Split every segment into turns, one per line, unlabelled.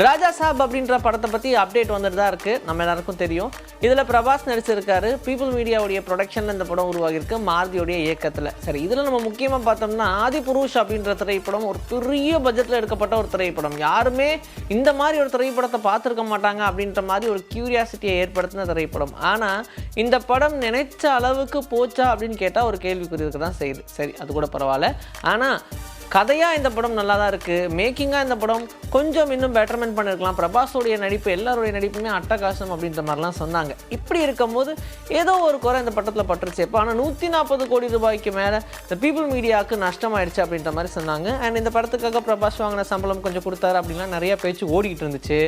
ராஜா சாப் அப்படின்ற படத்தை பற்றி அப்டேட் வந்துட்டு தான் இருக்குது நம்ம எல்லாருக்கும் தெரியும். இதில் பிரபாஸ் நடிச்சிருக்காரு. பீப்புள் மீடியாவுடைய ப்ரொடக்ஷனில் இந்த படம் உருவாகியிருக்கு. மாருதியோடைய இயக்கத்தில். சரி இதில் நம்ம முக்கியமாக பார்த்தோம்னா ஆதி புருஷ் அப்படின்ற திரைப்படம் ஒரு பெரிய பட்ஜெட்டில் எடுக்கப்பட்ட ஒரு திரைப்படம். யாருமே இந்த மாதிரி ஒரு திரைப்படத்தை பார்த்துருக்க மாட்டாங்க அப்படின்ற மாதிரி ஒரு கியூரியாசிட்டியை ஏற்படுத்தின திரைப்படம். ஆனால் இந்த படம் நினைச்ச அளவுக்கு போச்சா அப்படின்னு கேட்டால் ஒரு கேள்விக்குறி இருக்க தான் செய்யுது. சரி அது கூட பரவாயில்ல. ஆனால் கதையாக இந்த படம் நல்லா தான் இருக்குது மேக்கிங்காக இந்த படம் கொஞ்சம் இன்னும் பெட்டர்மெண்ட் பண்ணியிருக்கலாம் பிரபாஸோடைய நடிப்பு எல்லாருடைய நடிப்புமே அட்டகாசம் அப்படின்ற மாதிரிலாம் சொன்னாங்க. இப்படி இருக்கும்போது ஏதோ ஒரு குறை இந்த படத்தில் பட்டுருச்சு. இப்போ ஆனால் நூற்றி நாற்பது கோடி ரூபாய்க்கு மேலே இந்த பீப்புள் மீடியாவுக்கு நஷ்டமாயிடுச்சு அப்படின்ற மாதிரி சொன்னாங்க. அண்ட் இந்த படத்துக்காக பிரபாஸ் வாங்கின சம்பளம் கொஞ்சம் கொடுத்தாரு அப்படின்லாம் நிறையா பேச்சு ஓடிக்கிட்டு இருந்துச்சு.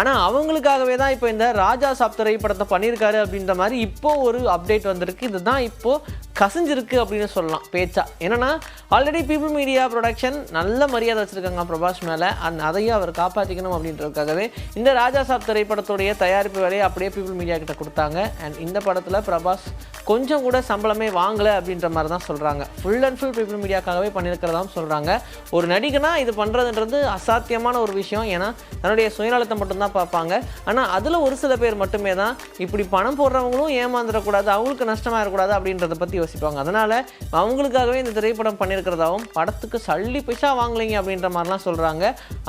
ஆனால் அவங்களுக்காகவே தான் இப்போ இந்த ராஜா சாப்தரை படத்தை பண்ணியிருக்காரு அப்படின்ற மாதிரி இப்போ ஒரு அப்டேட் வந்திருக்கு. இதுதான் இப்போது கசிஞ்சிருக்கு அப்படின்னு சொல்லலாம். பேச்சா. என்னென்னா ஆல்ரெடி பீப்புள் மீடியா ப்ரொடக்ஷன் நல்ல மரியாதை வச்சுருக்காங்க பிரபாஸ் மேலே. அண்ட் அதையும் அவர் காப்பாற்றிக்கணும் அப்படின்றதுக்காகவே இந்த ராஜா சாப் திரைப்படத்துடைய தயாரிப்பு வேலையை அப்படியே பீப்புள் மீடியா கிட்ட கொடுத்தாங்க. அண்ட் இந்த படத்தில் பிரபாஸ் கொஞ்சம் கூட சம்பளமே வாங்கலை அப்படின்ற மாதிரி தான் சொல்கிறாங்க ஃபுல் அண்ட் ஃபுல் பீப்புள் மீடியாக்காகவே பண்ணியிருக்கிறதாம் சொல்கிறாங்க ஒரு நடிகனா இது பண்ணுறதுன்றது அசாத்தியமான ஒரு விஷயம். ஏன்னா தன்னுடைய சுயநலத்தை மட்டும்தான் பார்ப்பாங்க. ஆனால் அதில் ஒரு சில பேர் மட்டுமே தான் இப்படி பணம் போடுறவங்களும் ஏமாந்துடக்கூடாது அவங்களுக்கு நஷ்டமாயிடக்கூடாது அப்படின்றத பற்றி யோசிப்பாங்க. அதனால் அவங்களுக்காகவே இந்த திரைப்படம் பண்ணியிருக்கிறதாகவும் படத்துக்கு கள்ளி பைசா வாங்கலைங்க அப்படின்ற மாதிரிலாம் சொல்கிறாங்க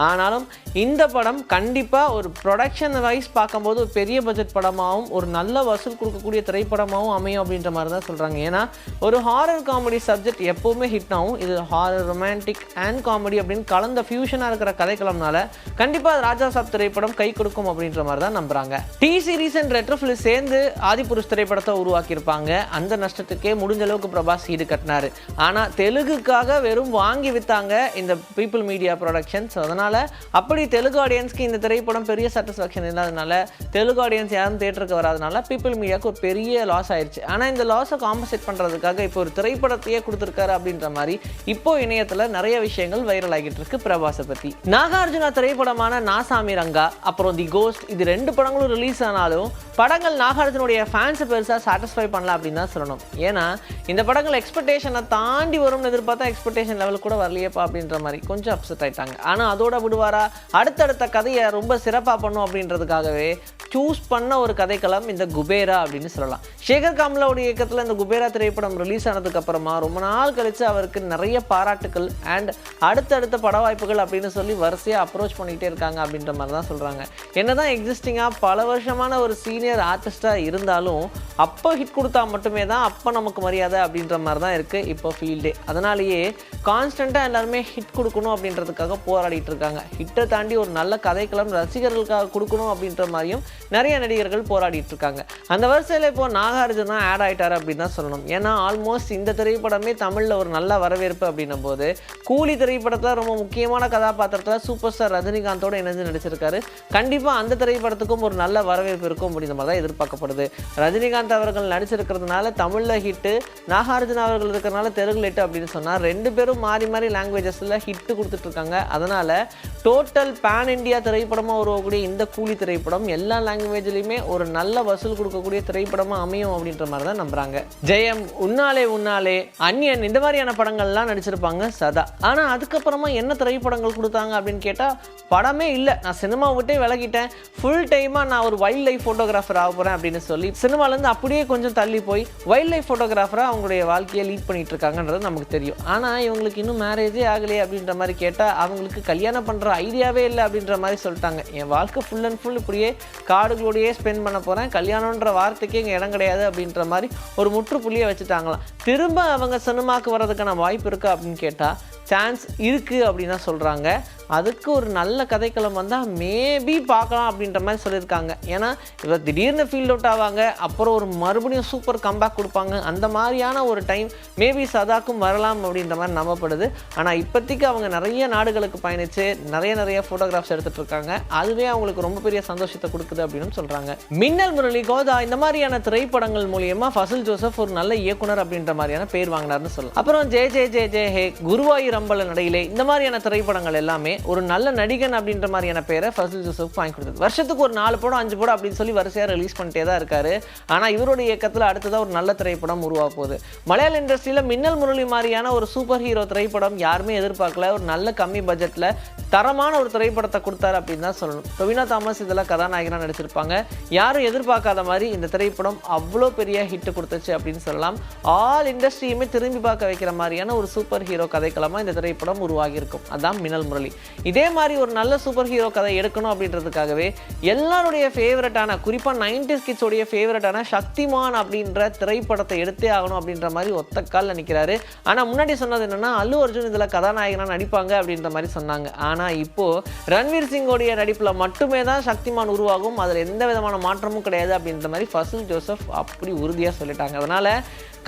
ஆனாலும் இந்த படம் கண்டிப்பாக ஒரு ப்ரொடக்ஷன் வைஸ் பார்க்கும்போது ஒரு பெரிய பட்ஜெட் படமாகவும் ஒரு நல்ல வசூல் கொடுக்கக்கூடிய திரைப்படமாகவும் அமையும் அப்படின்ற மாதிரி தான் சொல்கிறாங்க ஏன்னா ஒரு ஹாரர் காமெடி சப்ஜெக்ட் எப்போவுமே ஹிட் ஆகும். இது ஹாரர் ரொமான்டிக் அண்ட் காமெடி அப்படின்னு கலந்த ஃபியூஷனாக இருக்கிற கதைக்களம்னால கண்டிப்பாக ராஜா சாப் திரைப்படம் கை கொடுக்கும் அப்படின்ற மாதிரி தான் நம்புகிறாங்க டி சீரீஸ் அண்ட் ரெட்ரோஃபில் சேர்ந்து ஆதிபுருஷ் திரைப்படத்தை உருவாக்கியிருப்பாங்க. அந்த நஷ்டத்துக்கே முடிஞ்ச அளவுக்கு பிரபாஸ் ஈடு கட்டினாரு. ஆனால் தெலுங்குக்காக வெறும் வாங்கி விற்றாங்க இந்த பீப்புள் மீடியா ப்ரொடக்ஷன்ஸ் அதனால் அப்படி தெலுங்கு ஆடியன்ஸ்க்கு இந்த திரைப்படம் பெரிய சாட்டிஸ்ஃபேக்ஷன் இல்லாதனால தெலுங்கு ஆடியன்ஸ் யாரும் தேட்டருக்கு வராதனால பீப்புள் மீடியாவுக்கு ஒரு பெரிய லாஸ் ஆயிடுச்சு ஆனால் இந்த லாஸை காம்பன்சேட் பண்ணுறதுக்காக இப்போ ஒரு திரைப்படத்தையே கொடுத்துருக்காரு அப்படின்ற மாதிரி இப்போ இணையத்தில் நிறைய விஷயங்கள் வைரல் ஆகிட்டு இருக்கு பிரபாஸை பற்றி நாகார்ஜுனா திரைப்படமான நாசாமி ரங்கா அப்புறம் தி கோஸ்ட் இது ரெண்டு படங்களும் ரிலீஸ் ஆனாலும் படங்கள் நாகார்ஜுனுடைய ஃபேன்ஸை பெருசாக சாட்டிஸ்ஃபை பண்ணல அப்படின்னு தான் சொல்லணும். ஏன்னா இந்த படங்கள் எக்ஸ்பெக்டேஷனை தாண்டி வரும்னு எதிர்பார்த்தா எக்ஸ்பெக்டேஷன் லெவல் கூட வரலையேப்பா அப்படின்ற மாதிரி கொஞ்சம் அப்செட் ஆகிட்டாங்க ஆனால் அதோட விடுவாரா? அடுத்தடுத்த கதையை ரொம்ப சிறப்பாக பண்ணும் அப்படின்றதுக்காகவே சூஸ் பண்ண ஒரு கதைக்களம் இந்த குபேரா அப்படின்னு சொல்லலாம். சேகர் காம்லாவுடைய இயக்கத்தில் இந்த குபேரா திரைப்படம் ரிலீஸ் ஆனதுக்கு அப்புறமா ரொம்ப நாள் கழித்து அவருக்கு நிறைய பாராட்டுக்கள் அண்ட் அடுத்தடுத்த பட வாய்ப்புகள் அப்படின்னு சொல்லி வரிசையாக அப்ரோச் பண்ணிகிட்டே இருக்காங்க அப்படின்ற மாதிரி தான் சொல்கிறாங்க என்ன தான் எக்ஸிஸ்டிங்காக பல வருஷமான ஒரு சீனியர் ஆர்டிஸ்ட்டாக இருந்தாலும் அப்போ ஹிட் கொடுத்தா மட்டுமே தான் அப்போ நமக்கு மரியாதை அப்படின்ற மாதிரி தான் இருக்குது இப்போ ஃபீல்டே அதனாலேயே கான்ஸ்டன்ட் கான்ஸ்டண்ட்டாக எல்லாருமே ஹிட் கொடுக்கணும் அப்படின்றதுக்காக போராடிட்டு இருக்காங்க. ஹிட்டை தாண்டி ஒரு நல்ல கதைக்களம் ரசிகர்களுக்காக கொடுக்கணும் அப்படின்ற மாதிரியும் நிறைய நடிகர்கள் போராடிட்டு இருக்காங்க. அந்த வரிசையில் இப்போ நாகார்ஜுனா ஆட் ஆகிட்டார் அப்படின்னு தான் சொல்லணும். ஏன்னா ஆல்மோஸ்ட் இந்த திரைப்படமே தமிழில் ஒரு நல்ல வரவேற்பு அப்படின்னும் போது கூலி திரைப்படத்தில் ரொம்ப முக்கியமான கதாபாத்திரத்தில் சூப்பர் ஸ்டார் ரஜினிகாந்தோடு இணைஞ்சு நடிச்சிருக்காரு. கண்டிப்பாக அந்த திரைப்படத்துக்கும் ஒரு நல்ல வரவேற்பு இருக்கும் அப்படின்ற மாதிரி தான் எதிர்பார்க்கப்படுது. ரஜினிகாந்த் அவர்கள் நடிச்சிருக்கிறதுனால தமிழில் ஹிட்டு நாகார்ஜுனா அவர்கள் இருக்கிறனால தெலுங்குல ஹிட் அப்படின்னு சொன்னால் ரெண்டு பேரும் மாறி மாறி லாங்குவேஜஸில் ஹிட்டு கொடுத்துட்ருக்காங்க. அதனால் டோட்டல் பேன் இந்தியா திரைப்படமாக உருவக்கூடிய இந்த கூலி திரைப்படம் எல்லா லாங்குவேஜ்லையுமே ஒரு நல்ல வசூல் கொடுக்கக்கூடிய திரைப்படமாக அமையும் அப்படின்ற மாதிரி தான் நம்புறாங்க. ஜெயம் உன்னாலே உன்னாலே அன்யன் இந்த மாதிரியான படங்கள்லாம் நடிச்சிருப்பாங்க சதா. ஆனால் அதுக்கப்புறமா என்ன திரைப்படங்கள் கொடுத்தாங்க அப்படின்னு கேட்டால் படமே இல்லை. நான் சினிமா விட்டே விலகிட்டேன். ஃபுல் டைமாக நான் ஒரு வைல்ட் லைஃப் ஃபோட்டோகிராஃபர் ஆக போகிறேன் அப்படின்னு சொல்லி சினிமாலேருந்து அப்படியே கொஞ்சம் தள்ளி போய் வைல்ட் லைஃப் ஃபோட்டோகிராஃபராக அவங்களுடைய வாழ்க்கையை லீட் பண்ணிட்டு இருக்காங்கன்றது நமக்கு தெரியும். ஆனால் இவங்களுக்கு இன்னும் மேரேஜே ஆகலையே அப்படின்ற மாதிரி கேட்டால் அவங்களுக்கு கல்யாணம் பண்ணுற ஐடியாவே இல்லை அப்படின்ற மாதிரி சொல்லிட்டாங்க. என் வாழ்க்கை ஃபுல் அண்ட் ஃபுல் இப்படியே காடுகளோடையே ஸ்பெண்ட் பண்ண போகிறேன் கல்யாணன்ற வார்த்தைக்கே இங்கே இடம் கிடையாது அப்படின்ற மாதிரி ஒரு முற்றுப்புள்ளியை வச்சுட்டாங்களாம். திரும்ப அவங்க சினிமாவுக்கு வர்றதுக்கான வாய்ப்பு இருக்கா அப்படின்னு கேட்டால் சான்ஸ் இருக்குது அப்படின்னு தான் சொல்கிறாங்க அதுக்கு ஒரு நல்ல கதைக்களம் வந்தால் மேபி பார்க்கலாம் அப்படின்ற மாதிரி சொல்லியிருக்காங்க. ஏன்னா இவர் திடீர்னு ஃபீல்ட் அவுட் ஆவாங்க அப்புறம் ஒரு மறுபடியும் சூப்பர் கம்பேக் கொடுப்பாங்க. அந்த மாதிரியான ஒரு டைம் மேபி சதாக்கும் வரலாம் அப்படின்ற மாதிரி நம்பப்படுது. ஆனால் இப்போதைக்கு அவங்க நிறைய நாடுகளுக்கு பயணித்து நிறைய நிறைய ஃபோட்டோகிராஃப்ஸ் எடுத்துகிட்டு இருக்காங்க. அதுவே அவங்களுக்கு ரொம்ப பெரிய சந்தோஷத்தை கொடுக்குது அப்படின்னு சொல்கிறாங்க மின்னல் முரளி கோதா இந்த மாதிரியான திரைப்படங்கள் மூலியமாக ஃபசல் ஜோசப் ஒரு நல்ல இயக்குனர் அப்படின்ற மாதிரியான பேர் வாங்கினார்னு சொல்லலாம். அப்புறம் ஜே ஜே ஜே ஜே ஹே குருவாயூர் அம்பல நடையிலே இந்த மாதிரியான திரைப்படங்கள் எல்லாமே ஒரு நல்ல நடிகன் அப்படின்ற மாதிரியான பேரை ஃபசல் ஜோசப் வாங்கி கொடுத்தது. வருஷத்துக்கு ஒரு நாலு படம் அஞ்சு படம் அப்படின்னு சொல்லி வரிசையாக ரிலீஸ் பண்ணிட்டே தான் இருக்காரு. ஆனால் இவருடைய இயக்கத்தில் அடுத்ததாக ஒரு நல்ல திரைப்படம் உருவாக போகுது. மலையாள இண்டஸ்ட்ரியில் மின்னல் முரளி மாதிரியான ஒரு சூப்பர் ஹீரோ திரைப்படம் யாருமே எதிர்பார்க்கல. ஒரு நல்ல கம்மி பட்ஜெட்டில் தரமான ஒரு திரைப்படத்தை கொடுத்தாரு அப்படின்னு தான் சொல்லணும். டொவினா தாமஸ் இதில் கதாநாயகனாக நடிச்சிருப்பாங்க. யாரும் எதிர்பார்க்காத மாதிரி இந்த திரைப்படம் அவ்வளோ பெரிய ஹிட் கொடுத்துச்சு அப்படின்னு சொல்லலாம். ஆல் இண்டஸ்ட்ரியுமே திரும்பி பார்க்க வைக்கிற மாதிரியான ஒரு சூப்பர் ஹீரோ கதைக்களமாக இந்த திரைப்படம் உருவாகியிருக்கும் அதான் மின்னல் முரளி. இதே மாதிரி ஒரு நல்ல சூப்பர் ஹீரோ கதை எடுக்கணும் அப்படின்றதுக்காகவே எல்லாருடைய ஃபேவரட்டான குறிப்பாக நைன்டிஸ் கிட்ஸோடைய ஃபேவரட்டான சக்திமான் அப்படின்ற திரைப்படத்தை எடுத்தே ஆகணும் அப்படின்ற மாதிரி ஒத்த காலில் நிற்கிறாரு ஆனால் முன்னாடி சொன்னது என்னென்னா அல்லு அர்ஜுன் இதில் கதாநாயகனாக நடிப்பாங்க அப்படின்ற மாதிரி சொன்னாங்க. ஆனால் இப்போது ரன்வீர் சிங்கோடைய நடிப்பில் மட்டுமே தான் சக்திமான் உருவாகும். அதில் எந்த விதமான மாற்றமும் கிடையாது அப்படின்ற மாதிரி ஃபசில் ஜோசப் அப்படி உறுதியாக சொல்லிட்டாங்க. அதனால்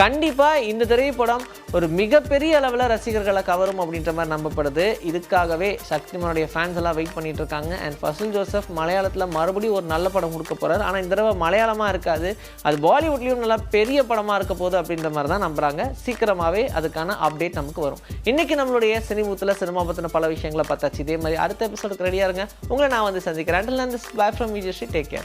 கண்டிப்பாக இந்த திரைப்படம் ஒரு மிகப்பெரிய அளவில் ரசிகர்களை கவரும் அப்படின்ற மாதிரி நம்பப்படுது. இதுக்காகவே சக்திமானுடைய ஃபேன்ஸ் எல்லாம் வெயிட் பண்ணிட்டு இருக்காங்க. அண்ட் ஃபசில் ஜோசப் மலையாளத்தில் மறுபடியும் ஒரு நல்ல படம் கொடுக்க போகிறார் ஆனால் இந்த தடவை மலையாளமாக இருக்காது. அது பாலிவுட்லேயும் நல்லா பெரிய படமாக இருக்க போகுது அப்படின்ற மாதிரி தான் நம்புறாங்க. சீக்கிரமாகவே அதுக்கான அப்டேட் நமக்கு வரும். இன்றைக்கி நம்மளுடைய சினிமூத்தில் சினிமா பற்றின பல விஷயங்களை பார்த்தாச்சு. இதே மாதிரி அடுத்த எபிசோடுக்கு ரெடியாக இருங்க. உங்களை நான் வந்து சந்திக்கிறேன். அண்டில் நான் ஃப்ரம் விஜய் டேக் கேர்